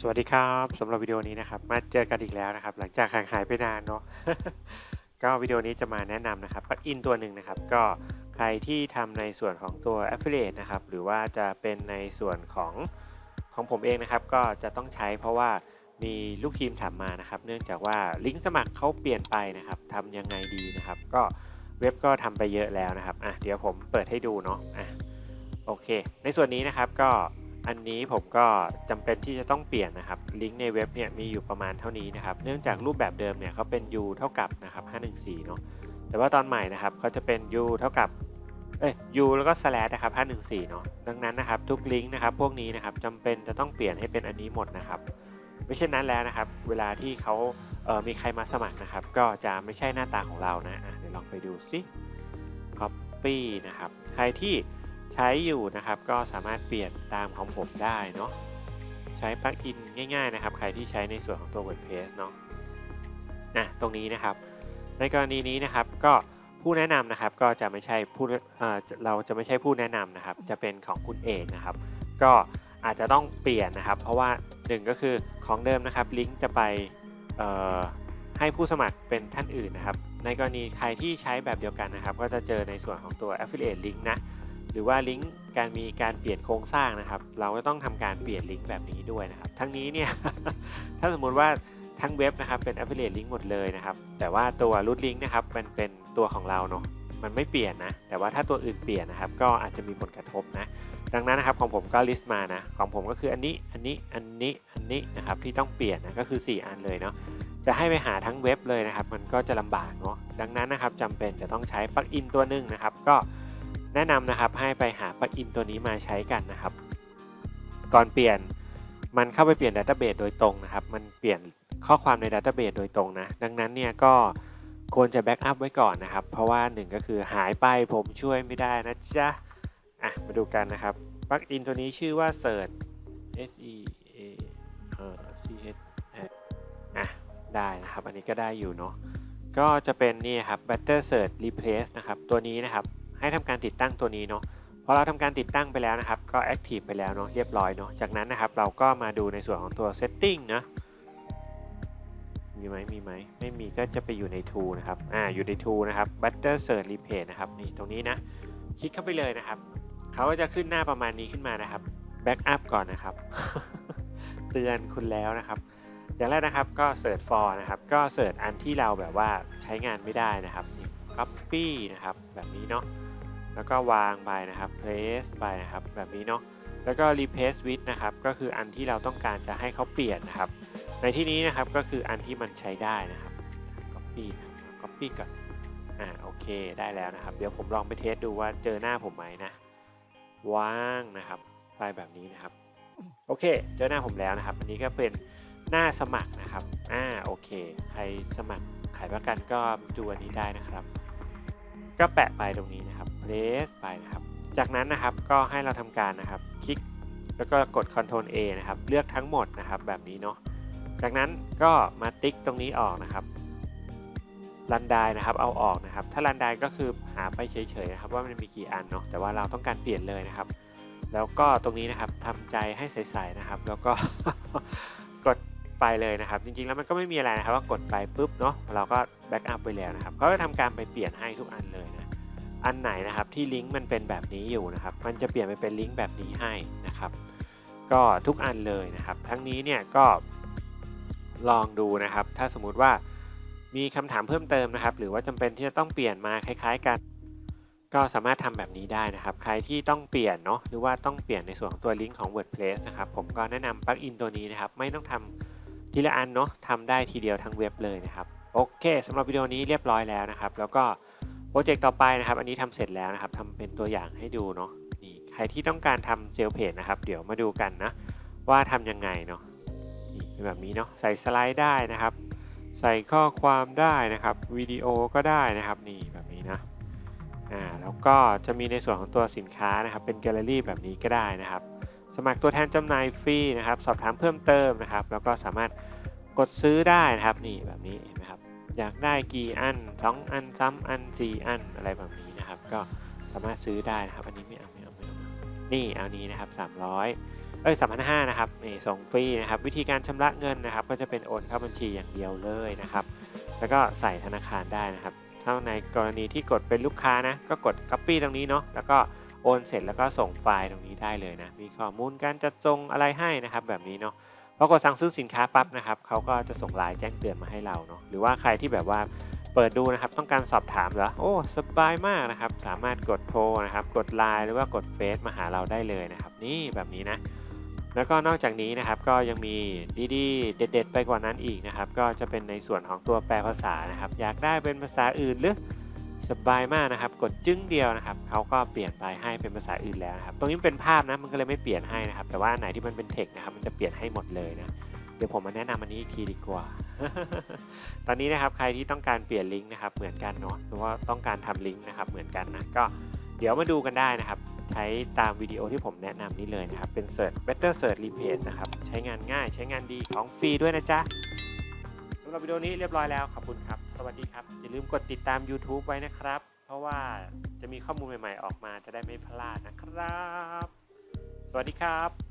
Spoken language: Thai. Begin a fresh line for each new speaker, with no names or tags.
สวัสดีครับสำหรับวิดีโอนี้นะครับ มาเจอกันอีกแล้วนะครับ หลังจากห่างหายไปนานเนาะก็วิดีโอนี้จะมาแนะนำนะครับปลั๊กอินตัวหนึ่งนะครับ ก็ใครที่ทำในส่วนของตัว Affiliate นะครับ หรือว่าจะเป็นในส่วนของของผมเองนะครับ ก็จะต้องใช้เพราะว่ามีลูกทีมถามมานะครับ เนื่องจากว่าลิงก์สมัครเขาเปลี่ยนไปนะครับทำยังไงดีนะครับ ก็เว็บก็ทำไปเยอะแล้วนะครับอะเดี๋ยวผมเปิดให้ดูเนาะอะโอเค ในส่วนนี้นะครับก็ อันนี้ผมก็จำเป็นที่จะต้องเปลี่ยนนะครับ ลิงก์ในเว็บเนี่ยมีอยู่ประมาณเท่านี้นะครับ เนื่องจากรูปแบบเดิมเนี่ยเขาเป็น u เท่ากับนะครับ514 เนาะ แต่ว่าตอนใหม่นะครับเขาจะเป็น u เท่ากับเอ้ย u แล้วก็ slash นะครับ514 เนาะ ดังนั้นนะครับทุกลิงก์นะครับพวกนี้นะครับจำเป็นจะต้องเปลี่ยนให้เป็นอันนี้หมดนะครับ ไม่เช่นนั้นแล้วนะครับ เวลาที่เขาเออมีใครมาสมัครนะครับ ก็จะไม่ใช่หน้าตาของเรานะะเดี๋ยวลองไปดูซิ copy นะครับ ใครที่ ใช้อยู่นะครับ ก็สามารถเปลี่ยนตามของผมได้เนาะใช้ปลั๊กอินง่ายๆนะครับ ใครที่ใช้ในส่วนของตัว WordPress เนาะอะตรงนี้นะครับ ในกรณีนี้นะครับก็ผู้แนะนำนะครับก็จะไม่ใช่ผู้เราจะไม่ใช่ผู้แนะนำนะครับ จะเป็นของคุณเอกนะครับ ก็อาจจะต้องเปลี่ยนนะครับ เพราะว่าหนึ่งก็คือของเดิมนะครับลิงก์จะไปให้ผู้สมัครเป็นท่านอื่นนะครับ ในกรณีใครที่ใช้แบบเดียวกันนะครับ ก็จะเจอในส่วนของตัว affiliate link นะ รือว่าลิงก์การมีการเปลี่ยนโครงสร้างนะครับ เราก็ต้องทำการเปลี่ยนลิงก์แบบนี้ด้วยนะครับ ทั้งนี้เนี่ย ถ้าสมมุติว่าทั้งเว็บนะครับเป็น affiliate link หมดเลยนะครับ แต่ว่าตัว root link นะครับมันเป็นตัวของเราเนาะมันไม่เปลี่ยนนะ แต่ว่าถ้าตัวอื่นเปลี่ยนนะครับ ก็อาจจะมีผลกระทบนะ ดังนั้นนะครับของผมก็ลิสต์มานะ ของผมก็คืออันนี้ อันนี้ อันนี้ อันนี้นะครับที่ต้องเปลี่ยนนะ ก็คือ 4 อันเลยเนาะ จะให้ไปหาทั้งเว็บเลยนะครับ มันก็จะลำบากเนาะ ดังนั้นนะครับจำเป็นจะต้องใช้ปลั๊กอินตัวหนึ่งนะครับ ก็ แนะนำนะครับให้ไปหาปลั๊กอินตัวนี้มาใช้กันนะครับ ก่อนเปลี่ยนมันเข้าไปเปลี่ยนดัตเตอร์เบสโดยตรงนะครับ มันเปลี่ยนข้อความในดัตเตอร์เบสโดยตรงนะ ดังนั้นเนี่ยก็ควรจะแบ็กอัพไว้ก่อนนะครับ เพราะว่าหนึ่งก็คือหายไปผมช่วยไม่ได้นะจ๊ะ อะ มาดูกันนะครับปลั๊กอินตัวนี้ชื่อว่า Search S E A C H อะ ได้นะครับ อันนี้ก็ได้อยู่เนาะ ก็จะเป็นนี่ครับ Better Search Replace นะครับ ตัวนี้นะครับ ให้ทำการติดตั้งตัวนี้เนาะพอเราทำการติดตั้งไปแล้วนะครับ ก็ Active ไปแล้วเนาะเรียบร้อยเนาะจากนั้นนะครับเราก็มาดูในส่วนของตัว Setting นะมีไหมมีไหมไม่มีก็จะไปอยู่ใน Tool นะครับอ่าอยู่ใน Tool นะครับ Better Search Replace นะครับนี่ตรงนี้นะคลิกเข้าไปเลยนะครับเขาก็จะขึ้นหน้าประมาณนี้ขึ้นมานะครับแบ็กอัพก่อนนะครับ เตือนคุณแล้วนะครับ อย่างแรกนะครับก็ search for นะครับก็ search อันที่เราแบบว่าใช้งานไม่ได้นะครับ copy นะครับแบบนี้เนาะ แล้วก็วางไปนะครับ place ไปนะครับ แบบนี้เนาะ แล้วก็ replace with นะครับ ก็คืออันที่เราต้องการจะให้เขาเปลี่ยนนะครับ ในที่นี้นะครับก็คืออันที่มันใช้ได้นะครับ copy นะ copy ก่อน อ่าโอเคได้แล้วนะครับ เดี๋ยวผมลองไปเทสดูว่าเจอหน้าผมไหมนะ ว่างนะครับไฟแบบนี้นะครับ โอเค เจอหน้าผมแล้วนะครับ อันนี้ก็เป็นหน้าสมัครนะครับ อ่าโอเค ใครสมัครขายประกันก็ดูอันนี้ได้นะครับ ก็แปะไปตรงนี้นะครับ place ไปนะครับ จากนั้นนะครับก็ให้เราทำการนะครับ คลิกแล้วก็กด Ctrl A นะครับ เลือกทั้งหมดนะครับแบบนี้เนาะ จากนั้นก็มาติ๊กตรงนี้ออกนะครับรันไดนะครับเอาออกนะครับ ถ้ารันไดก็คือหาไปเฉยๆนะครับว่ามันมีกี่อันเนาะแต่ว่าเราต้องการเปลี่ยนเลยนะครับ แล้วก็ตรงนี้นะครับทำใจให้ใสๆนะครับ แล้วก็กดไปเลยนะครับ จริงๆแล้วมันก็ไม่มีอะไรนะครับว่ากดไปปุ๊บเนาะเราก็แบ็กอัพไปแล้วนะครับเขาจะทำการไปเปลี่ยนให้ทุกอันเลยนะ อันไหนนะครับที่ลิงก์มันเป็นแบบนี้อยู่นะครับ มันจะเปลี่ยนไปเป็นลิงก์แบบนี้ให้นะครับ ก็ทุกอันเลยนะครับ ทั้งนี้เนี่ยก็ลองดูนะครับ ถ้าสมมุติว่ามีคำถามเพิ่มเติมนะครับ หรือว่าจำเป็นที่จะต้องเปลี่ยนมาคล้าย ๆกัน ก็สามารถทำแบบนี้ได้นะครับ ใครที่ต้องเปลี่ยนเนาะหรือว่าต้องเปลี่ยนในส่วนของตัวลิงก์ของ WordPress นะครับผมก็แนะนำปลั๊กอินตัวนี้นะครับ ไม่ต้องทำทีละอันเนาะทำได้ทีเดียวทั้งเว็บเลยนะครับ โอเคสำหรับวิดีโอนี้เรียบร้อยแล้วนะครับ แล้วก็ รเจกต์ต่อไปนะครับ อันนี้ทำเสร็จแล้วนะครับทำเป็นตัวอย่างให้ดูเนาะนี่ใครที่ต้องการทำเจลเพจนะครับ เดี๋ยวมาดูกันนะ ว่าทำยังไงเนาะนี่เป็นแบบนี้เนาะใส่สไลด์ได้นะครับ ใส่ข้อความได้นะครับวิดีโอก็ได้นะครับนี่แบบนี้นะอ่าแล้วก็จะมีในส่วนของตัวสินค้านะครับ เป็นแกลเลอรี่แบบนี้ก็ได้นะครับ สมัครตัวแทนจำหน่ายฟรีนะครับ สอบถามเพิ่มเติมนะครับ แล้วก็สามารถกดซื้อได้นะครับนี่แบบนี้ อยากได้กี่อัน 2 อันซ้ำอัน 4 อันอะไรแบบนี้นะครับ ก็สามารถซื้อได้นะครับ อันนี้ไม่เอาไม่เอาไม่เอานี่เอานี้นะครับ 300 เอ้ยสามพันห้านะครับนี่ส่งฟรีนะครับ วิธีการชำระเงินนะครับ ก็จะเป็นโอนเข้าบัญชีอย่างเดียวเลยนะครับ แล้วก็ใส่ธนาคารได้นะครับถ้าในกรณีที่กดเป็นลูกค้านะ ก็กด Copy ตรงนี้เนาะแล้วก็โอนเสร็จแล้วก็ส่งไฟล์ตรงนี้ได้เลยนะ มีข้อมูลการจัดส่งอะไรให้นะครับ แบบนี้เนาะ พอกดสั่งซื้อสินค้าปั๊บนะครับเขาก็จะส่งไลน์แจ้งเตือนมาให้เราเนาะหรือว่าใครที่แบบว่าเปิดดูนะครับต้องการสอบถามเหรอโอ้สบายมากนะครับ สามารถกดโทรนะครับ กดไลน์หรือว่ากดเฟซมาหาเราได้เลยนะครับ นี่แบบนี้นะแล้วก็นอกจากนี้นะครับก็ยังมีดีๆ เด็ด ๆ ไปกว่านั้นอีกนะครับ ก็จะเป็นในส่วนของตัวแปลภาษานะครับ อยากได้เป็นภาษาอื่นหรือ สบายมากนะครับ กดจึ้งเดียวนะครับเขาก็เปลี่ยนไปให้เป็นภาษาอื่นแล้วนะครับ ตรงนี้เป็นภาพนะมันก็เลยไม่เปลี่ยนให้นะครับ แต่ว่าไหนที่มันเป็นเทคนะครับ มันจะเปลี่ยนให้หมดเลยนะ เดี๋ยวผมมาแนะนำอันนี้อีกทีดีกว่า ตอนนี้นะครับใครที่ต้องการเปลี่ยนลิงก์นะครับ เหมือนกันเนาะหรือว่าต้องการทำลิงก์นะครับเหมือนกันนะก็เดี๋ยวมาดูกันได้นะครับ ใช้ตามวิดีโอที่ผมแนะนำนี้เลยนะครับ เป็น Search Better Search Replace นะครับ ใช้งานง่ายใช้งานดีของฟรีด้วยนะจ๊ะสำหรับวิดีโอนี้เรียบร้อยแล้วขอบคุณครับ สวัสดีครับ อย่าลืมกดติดตาม YouTube ไว้นะครับ เพราะว่าจะมีข้อมูลใหม่ ๆ ออกมาจะได้ไม่พลาดนะครับ สวัสดีครับ